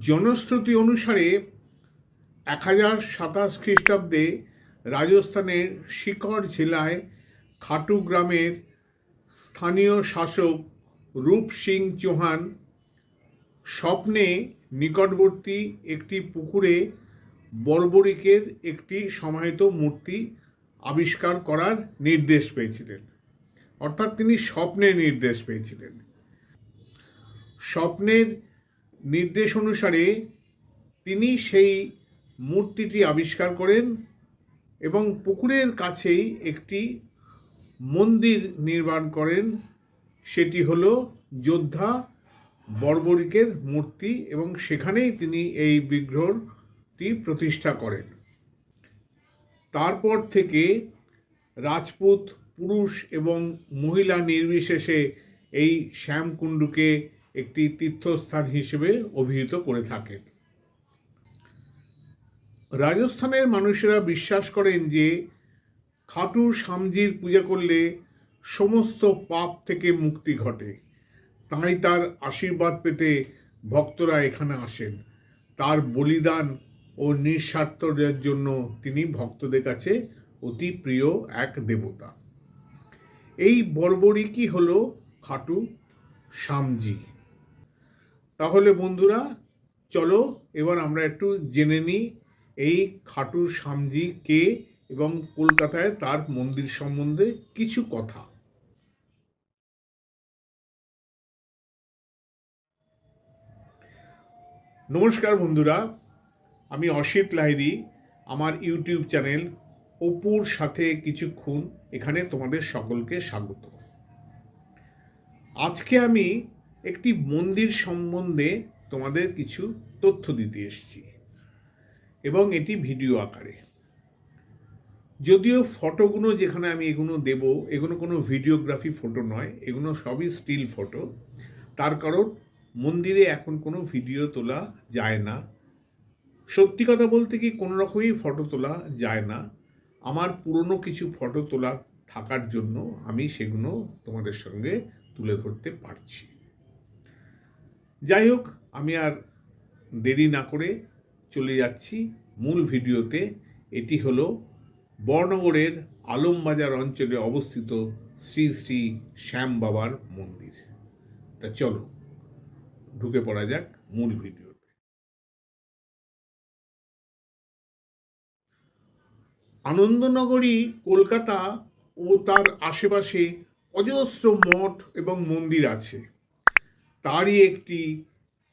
জনশ্রুতি অনুসারে এক হাজার সাতাশ খ্রিস্টাব্দে রাজস্থানের শিকর জেলায় খাটু গ্রামের স্থানীয় শাসক রূপ সিং চৌহান স্বপ্নে নিকটবর্তী একটি পুকুরে বর্বরিকের একটি সমাহিত মূর্তি আবিষ্কার করার নির্দেশ পেয়েছিলেন। অর্থাৎ তিনি স্বপ্নে নির্দেশ পেয়েছিলেন। স্বপ্নের নির্দেশ অনুসারে তিনি সেই মূর্তিটি আবিষ্কার করেন এবং পুকুরের কাছেই একটি মন্দির নির্মাণ করেন। সেটি হল যোদ্ধা বর্বরিকের মূর্তি এবং সেখানেই তিনি এই বিগ্রহটি প্রতিষ্ঠা করেন। তারপর থেকে রাজপুত, পুরুষ এবং মহিলা নির্বিশেষে এই শ্যামকুণ্ডুকে একটি তীর্থস্থান হিসেবে অভিহিত করে থাকেন রাজস্থানের মানুষেরা বিশ্বাস করেন যে, খাটু সামজির পূজা করলে সমস্ত পাপ থেকে মুক্তি ঘটে। তাই তার আশীর্বাদ পেতে ভক্তরা এখানে আসেন। তার বলিদান ও নিঃস্বার্থের জন্য তিনি ভক্তদের কাছে অতি প্রিয় এক দেবতা। এই বর্বরিকই হল খাটু সামজি তাহলে বন্ধুরা, চলো এবার আমরা একটু জেনে নিই এই খাটু সামজি কে এবং কলকাতায় তার মন্দির সম্বন্ধে কিছু কথা। নমস্কার বন্ধুরা, আমি অসিত লাহিরি আমার ইউটিউব চ্যানেল অপুর সাথে কিছুক্ষণ এখানে তোমাদের সকলকে স্বাগত। আজকে আমি একটি মন্দির সম্বন্ধে তোমাদের কিছু তথ্য দিতে এসেছি। এবং এটি ভিডিও আকারে। যদিও ফটোগুলো যেখানে আমি এগুলো দেব, এগুলো কোনো ভিডিওগ্রাফি ফটো নয়, এগুলো সবই স্টিল ফটো। তার কারণ, মন্দিরে এখন কোনো ভিডিও তোলা যায় না। সত্যি কথা বলতে কি, কোনো রকমই ফটো তোলা যায় না। আমার পুরনো কিছু ফটো তোলা থাকার জন্য আমি সেগুলো তোমাদের সঙ্গে তুলে ধরতে পারছি। যাই হোক, আমি আর দেরি না করে চলে যাচ্ছি মূল ভিডিওতে। এটি হলো বর্ণগরের আলমবাজার অঞ্চলে অবস্থিত শ্রী শ্রী শ্যাম বাবার মন্দির। তা চলো, ঢুকে পড়া যাক মূল ভিডিওতে। আনন্দনগরী, কলকাতা ও তার আশেপাশে অজস্র মঠ এবং মন্দির আছে। তারই একটি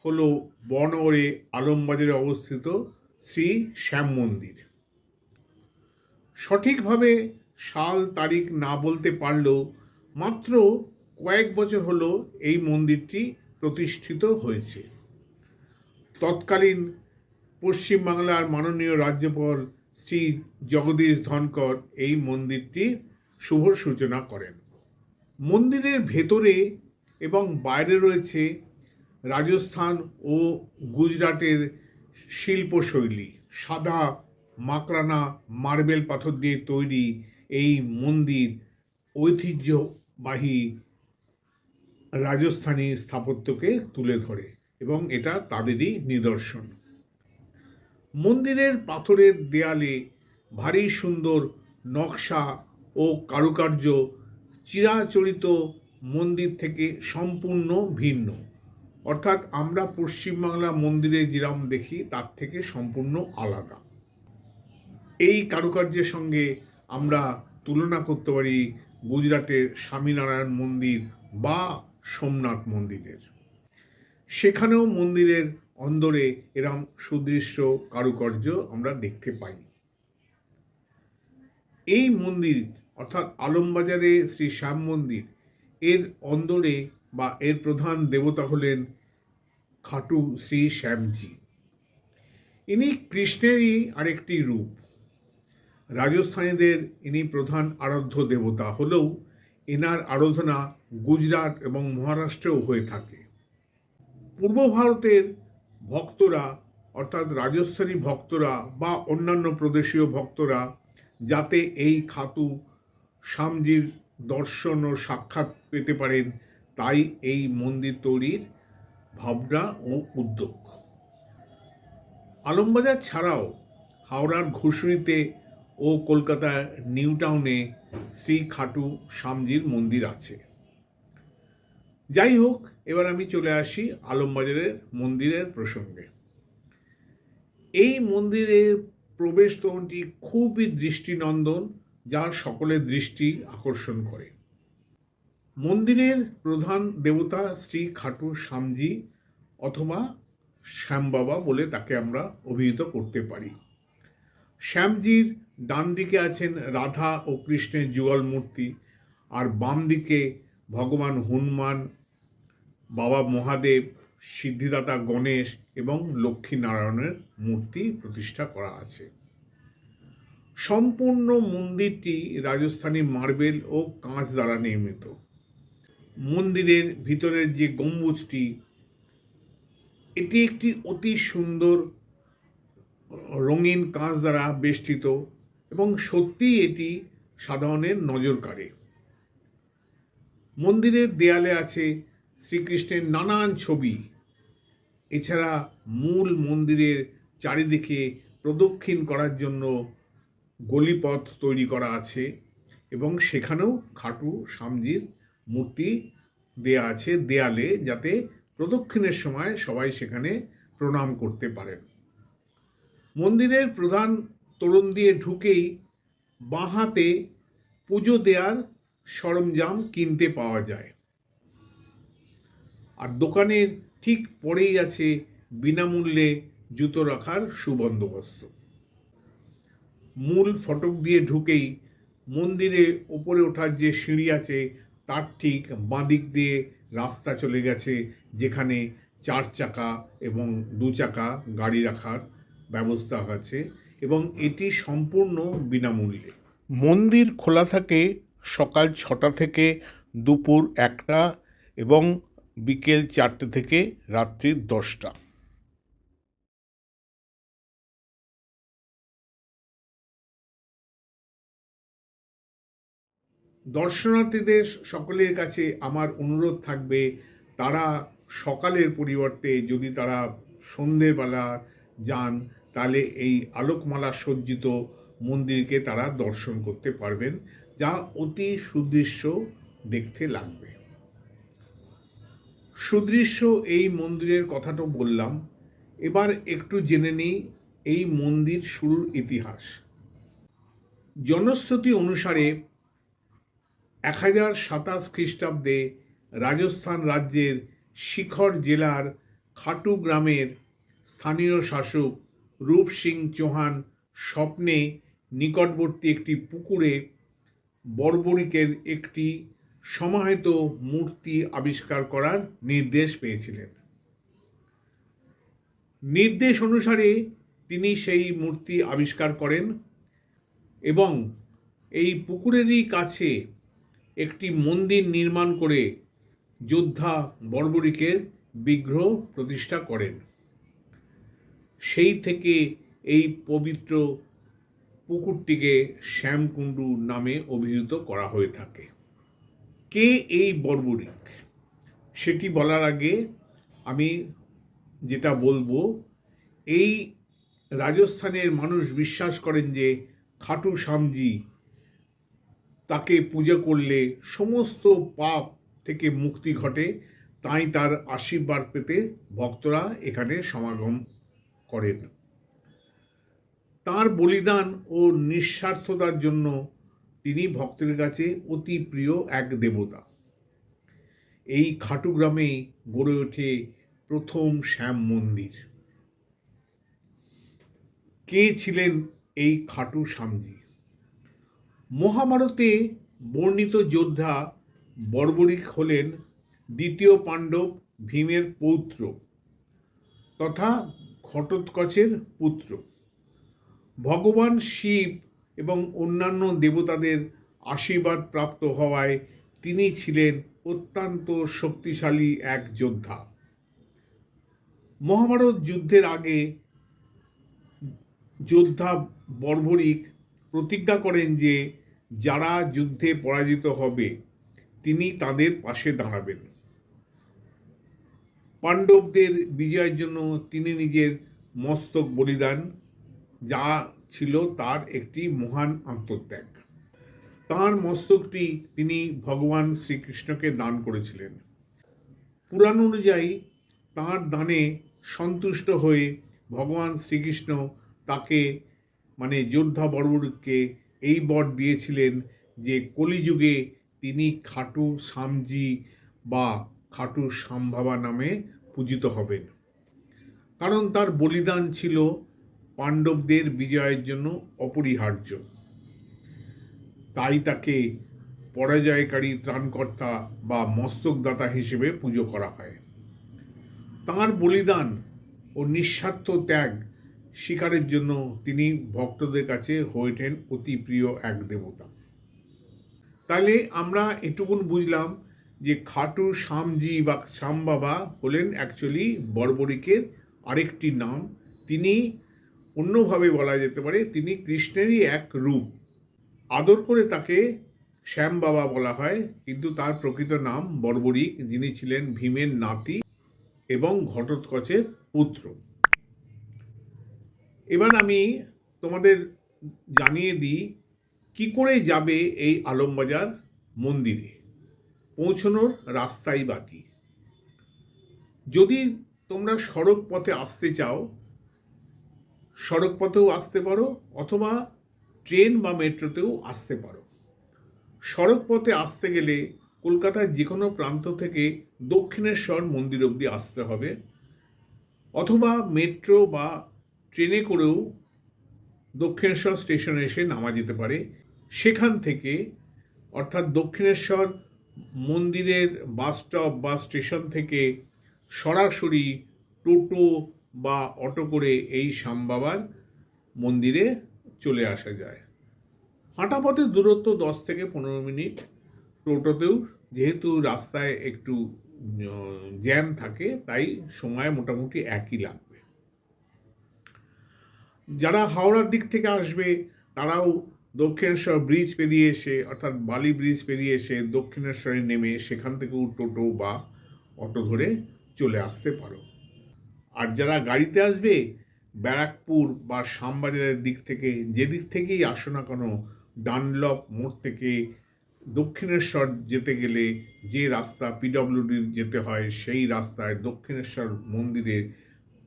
হলো বর্ণগরে আলমবাজারে অবস্থিত শ্রী শ্যাম মন্দির। সঠিকভাবে সাল তারিখ না বলতে পারলেও মাত্র কয়েক বছর হলো এই মন্দিরটি প্রতিষ্ঠিত হয়েছে। তৎকালীন পশ্চিমবাংলার মাননীয় রাজ্যপাল শ্রী জগদীশ ধনকর এই মন্দিরটির শুভ সূচনা করেন। মন্দিরের ভেতরে এবং বাইরে রয়েছে রাজস্থান ও গুজরাটের শিল্পশৈলী। সাদা, মাকড়ানা, মার্বেল পাথর দিয়ে তৈরি এই মন্দির ঐতিহ্যবাহী রাজস্থানী স্থাপত্যকে তুলে ধরে এবং এটা তাদেরই নিদর্শন। মন্দিরের পাথরের দেয়ালে ভারী সুন্দর নকশা ও কারুকার্য, চিরাচরিত মন্দির থেকে সম্পূর্ণ ভিন্ন। অর্থাৎ আমরা পশ্চিমবাংলা মন্দিরে যেরকম দেখি, তার থেকে সম্পূর্ণ আলাদা। এই কারুকার্যের সঙ্গে আমরা তুলনা করতে পারি গুজরাটের স্বামীনারায়ণ মন্দির বা সোমনাথ মন্দিরের। সেখানেও মন্দিরের অন্দরে এরম সুদৃশ্য কারুকার্য আমরা দেখতে পাই। এই মন্দির, অর্থাৎ আলমবাজারে শ্রী শ্যাম মন্দির এর অন্দরে বা এর প্রধান দেবতা হলেন খাটু শ্রী শ্যামজি। ইনি কৃষ্ণেরই আরেকটি রূপ। রাজস্থানীদের ইনি প্রধান আরাধ্য দেবতা হলেও এনার আরাধনা গুজরাট এবং মহারাষ্ট্রেও হয়ে থাকে। পূর্ব ভারতের ভক্তরা, অর্থাৎ রাজস্থানী ভক্তরা বা অন্যান্য প্রদেশীয় ভক্তরা, যাতে এই খাতু স্বামজির দর্শন ও সাক্ষাৎ পেতে পারেন তাই এই মন্দির তৈরির ভাবনা ও উদ্যোগ। আলমবাজার ছাড়াও হাওড়ার ঘুষুরিতে ও কলকাতার নিউ টাউনে শ্রী খাটু শ্যামজির মন্দির আছে। যাই হোক, এবার আমি চলে আসি আলমবাজারের মন্দিরের প্রসঙ্গে। এই মন্দিরের প্রবেশ তোরণটি খুবই দৃষ্টিনন্দন যা সকলের দৃষ্টি আকর্ষণ করে। মন্দিরের প্রধান দেবতা শ্রী খাটু শ্যামজি অথবা শ্যাম বাবা বলে তাকে আমরা অভিহিত করতে পারি। শ্যামজির ডান দিকে আছেন রাধা ও কৃষ্ণের যুগল মূর্তি আর বাম দিকে ভগবান হনুমান, বাবা মহাদেব, সিদ্ধিদাতা গণেশ এবং লক্ষ্মী নারায়ণের মূর্তি প্রতিষ্ঠা করা আছে। সম্পূর্ণ মন্দিরটি রাজস্থানী মার্বেল ও কাঁচ দ্বারা নির্মিত। মন্দিরের ভিতরের যে গম্বুজটি, এটি একটি অতি সুন্দর রঙিন কাঁচ দ্বারা বেষ্টিত এবং সত্যিই এটি সাধারণের নজর কাড়ে। মন্দিরের দেয়ালে আছে শ্রীকৃষ্ণের নানান ছবি। এছাড়া মূল মন্দিরের চারিদিকে প্রদক্ষিণ করার জন্য গলিপথ তৈরি করা আছে এবং সেখানেও খাটু স্বামীজির মূর্তি দেয়া আছে দেয়ালে যাতে প্রদক্ষিণের সময় সবাই সেখানে প্রণাম করতে পারেন। মন্দিরের প্রধান তোরণ দিয়ে ঢুকেই বাঁহাতে পুজো দেওয়ার সরঞ্জাম কিনতে পাওয়া যায়। আর দোকানের ঠিক পরেই আছে বিনামূল্যে জুতো রাখার সুবন্দোবস্ত। মূল ফটক দিয়ে ঢুকেই মন্দিরে ওপরে ওঠার যে সিঁড়ি আছে, তার ঠিক বাঁদিক দিয়ে রাস্তা চলে গেছে, যেখানে চার চাকা এবং দু চাকা গাড়ি রাখার ব্যবস্থা আছে এবং এটি সম্পূর্ণ বিনামূল্যে। মন্দির খোলা থাকে সকাল ছটা থেকে দুপুর একটা এবং বিকেল চারটে থেকে রাত্রি দশটা। দর্শনার্থীদের সকলের কাছে আমার অনুরোধ থাকবে, তারা সকালের পরিবর্তে যদি তারা সন্ধেবেলা যান, তাহলে এই আলোকমালা সজ্জিত মন্দিরকে তারা দর্শন করতে পারবেন, যা অতি সুদৃশ্য দেখতে লাগবে। সুদৃশ্য এই মন্দিরের কথাটা বললাম, এবার একটু জেনে নিই এই মন্দির শুরুর ইতিহাস। জনশ্রুতি অনুসারে এক হাজার সাতাশ খ্রিস্টাব্দে রাজস্থান রাজ্যের শিখর জেলার খাটু গ্রামের স্থানীয় শাসক রূপ সিং চৌহান স্বপ্নে নিকটবর্তী একটি পুকুরে বর্বরিকের একটি সমাহিত মূর্তি আবিষ্কার করার নির্দেশ পেয়েছিলেন। নির্দেশ অনুসারে তিনি সেই মূর্তি আবিষ্কার করেন এবং এই পুকুরেরই কাছে একটি মন্দির নির্মাণ করে যোদ্ধা বর্বরিকের বিগ্রহ প্রতিষ্ঠা করেন। সেই থেকে এই পবিত্র পুকুরটিকে শ্যামকুণ্ডু নামে অভিহিত করা হয়ে থাকে। কে এই বর্বরিক সেটি বলার আগে আমি যেটা বলব, এই রাজস্থানের মানুষ বিশ্বাস করেন যে খাটু শ্যামজি তাকে পূজা করলে সমস্ত পাপ থেকে মুক্তি ঘটে, তাই তার আশীর্বাদ পেতে ভক্তরা এখানে সমাগম করেন। তার বলিদান ও নিঃস্বার্থতার জন্য তিনি ভক্তের কাছে অতি প্রিয় এক দেবতা। এই খাটু গ্রামে গড়ে ওঠে প্রথম শ্যাম মন্দির। কে ছিলেন এই খাটু শ্যামজি মহাভারতে বর্ণিত যোদ্ধা বর্বরিক হলেন দ্বিতীয় পাণ্ডব ভীমের পৌত্র তথা ঘটোৎকচের পুত্র। ভগবান শিব এবং অন্যান্য দেবতাদের আশীর্বাদ প্রাপ্ত হওয়ায় তিনি ছিলেন অত্যন্ত শক্তিশালী এক যোদ্ধা। মহাভারত যুদ্ধের আগে যোদ্ধা বর্বরিক প্রতিজ্ঞা করেন যে যারা যুদ্ধে পরাজিত হবে, তিনি তাদের পাশে দাঁড়াবেন। পাণ্ডবদের বিজয়ের জন্য তিনি নিজের মস্তক বলিদান, যা ছিল তার একটি মহান আত্মত্যাগ। তাঁর মস্তকটি তিনি ভগবান শ্রীকৃষ্ণকে দান করেছিলেন। পুরাণ অনুযায়ী তাঁর দানে সন্তুষ্ট হয়ে ভগবান শ্রীকৃষ্ণ তাকে মানে যোদ্ধা বর্বরকে এই বর দিয়েছিলেন যে কলিযুগে তিনি খাটু সামজি বা খাটু সাম্ভাবা নামে পূজিত হবেন। কারণ তার বলিদান ছিল পাণ্ডবদের বিজয়ের জন্য অপরিহার্য। তাই তাকে পরাজয়কারী ত্রাণকর্তা বা মস্তকদাতা হিসেবে পুজো করা হয়। তাঁর বলিদান ও নিঃস্বার্থ ত্যাগ শিকারের জন্য তিনি ভক্তদের কাছে হয়ে ওঠেন অতি প্রিয় এক দেবতা। তাহলে আমরা এটুকুন বুঝলাম যে খাটু শ্যামজি বা শ্যাম বাবা হলেন অ্যাকচুয়ালি বর্বরিকের আরেকটি নাম। তিনি অন্যভাবে বলা যেতে পারে তিনি কৃষ্ণেরই এক রূপ। আদর করে তাকে শ্যাম বাবা বলা হয়, কিন্তু তার প্রকৃত নাম বর্বরিক, যিনি ছিলেন ভীমের নাতি এবং ঘটোৎকচের পুত্র। এবার আমি তোমাদের জানিয়ে দিই, কি করে যাবে এই আলমবাজার মন্দিরে? পৌঁছানোর রাস্তাই বাকি। যদি তোমরা সড়ক পথে আসতে চাও, সড়ক পথেও আসতে পারো অথবা ট্রেন বা মেট্রোতেও আসতে পারো। সড়ক পথে আসতে গেলে কলকাতার যে কোনো প্রান্ত থেকে দক্ষিণেশ্বর মন্দির অবধি আসতে হবে। অথবা মেট্রো বা ট্রেনে করেও দক্ষিণেশ্বর স্টেশনে এসে নামা যেতে পারে। সেখান থেকে, অর্থাৎ দক্ষিণেশ্বর মন্দিরের বাস স্টপ বা স্টেশন থেকে সরাসরি টোটো বা অটো করে এই শ্যামবাবার মন্দিরে চলে আসা যায়। হাঁটা পথের দূরত্ব দশ থেকে পনেরো মিনিট। টোটোতেও যেহেতু রাস্তায় একটু জ্যাম থাকে, তাই সময় মোটামুটি একই লাগবে যারা হাওড়ার দিক থেকে আসবে, তারাও দক্ষিণেশ্বর ব্রিজ পেরিয়ে এসে, অর্থাৎ বালি ব্রিজ পেরিয়ে এসে দক্ষিণেশ্বরে নেমে সেখান থেকেও টোটো বা অটো ধরে চলে আসতে পারো। আর যারা গাড়িতে আসবে, ব্যারাকপুর বা শ্যামবাজারের দিক থেকে যে দিক থেকেই আসো না কেন, ডানলপ মোড় থেকে দক্ষিণেশ্বর যেতে গেলে যে রাস্তা পিডব্লিউডির যেতে হয়, সেই রাস্তায় দক্ষিণেশ্বর মন্দিরের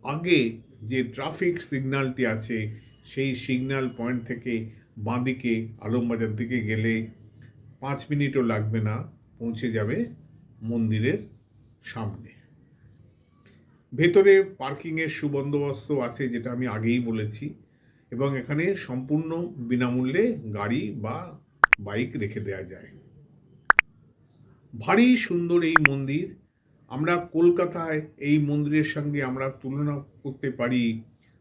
আগে যে ট্রাফিক সিগন্যালটি আছে, সেই সিগন্যাল পয়েন্ট থেকে বাঁদিকে আলমবাজার দিকে গেলে পাঁচ মিনিটও লাগবে না, পৌঁছে যাবে মন্দিরের সামনে। ভেতরে পার্কিংয়ের সুবন্দোবস্ত আছে যেটা আমি আগেই বলেছি এবং এখানে সম্পূর্ণ বিনামূল্যে গাড়ি বা বাইক রেখে দেওয়া যায়। ভারী সুন্দর এই মন্দির আমরা কলকাতায় এই মন্দিরের সঙ্গে আমরা তুলনা করতে পারি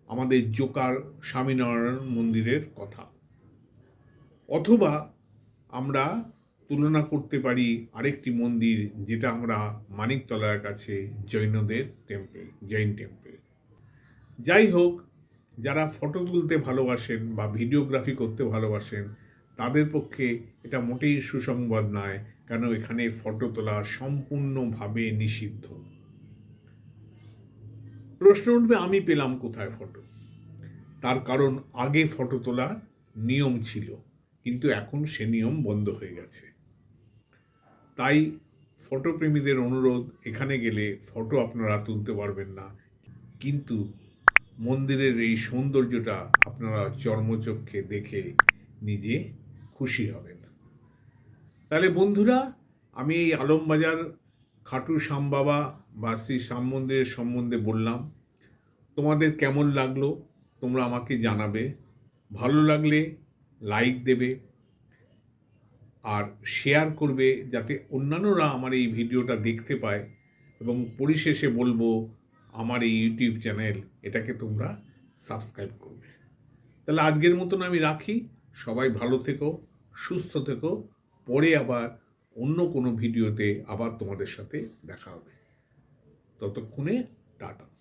আমাদের জোকার স্বামীনারায়ণ মন্দিরের কথা। অথবা আমরা তুলনা করতে পারি আরেকটি মন্দির যেটা আমরা মানিকতলার কাছে জৈনদের টেম্পল জৈন টেম্পল যাই হোক, যারা ফটো তুলতে ভালোবাসেন বা ভিডিওগ্রাফি করতে ভালোবাসেন, তাদের পক্ষে এটা মোটেই সুসংবাদ নয়। কেন এখানে ফটো তোলা সম্পূর্ণভাবে নিষিদ্ধ? প্রশ্ন উঠবে, আমি পেলাম কোথায় ফটো? তার কারণ আগে ফটো তোলা নিয়ম ছিল, কিন্তু এখন সে নিয়ম বন্ধ হয়ে গেছে। তাই ফটোপ্রেমীদের অনুরোধ, এখানে গেলে ফটো আপনারা তুলতে পারবেন না। কিন্তু মন্দিরের এই সৌন্দর্যটা আপনারা চর্মচক্ষে দেখে নিজে খুশি হবেন। তাহলে বন্ধুরা, আমি এই আলমবাজার খাটু শ্যাম বাবা বা শ্রী শ্যাম মন্দিরের সম্বন্ধে বললাম, তোমাদের কেমন লাগল তোমরা আমাকে জানাবে। ভালো লাগলে লাইক দেবে আর শেয়ার করবে যাতে অন্যান্যরা আমার এই ভিডিওটা দেখতে পায় এবং পরিশেষে বলব, আমার এই ইউটিউব চ্যানেল, এটাকে তোমরা সাবস্ক্রাইব করবে। তাহলে আজকের মতন আমি রাখি। সবাই ভালো থেকো, সুস্থ থেকো। পরে আবার অন্য কোনো ভিডিওতে আবার তোমাদের সাথে দেখা হবে। ততক্ষণে টাটা।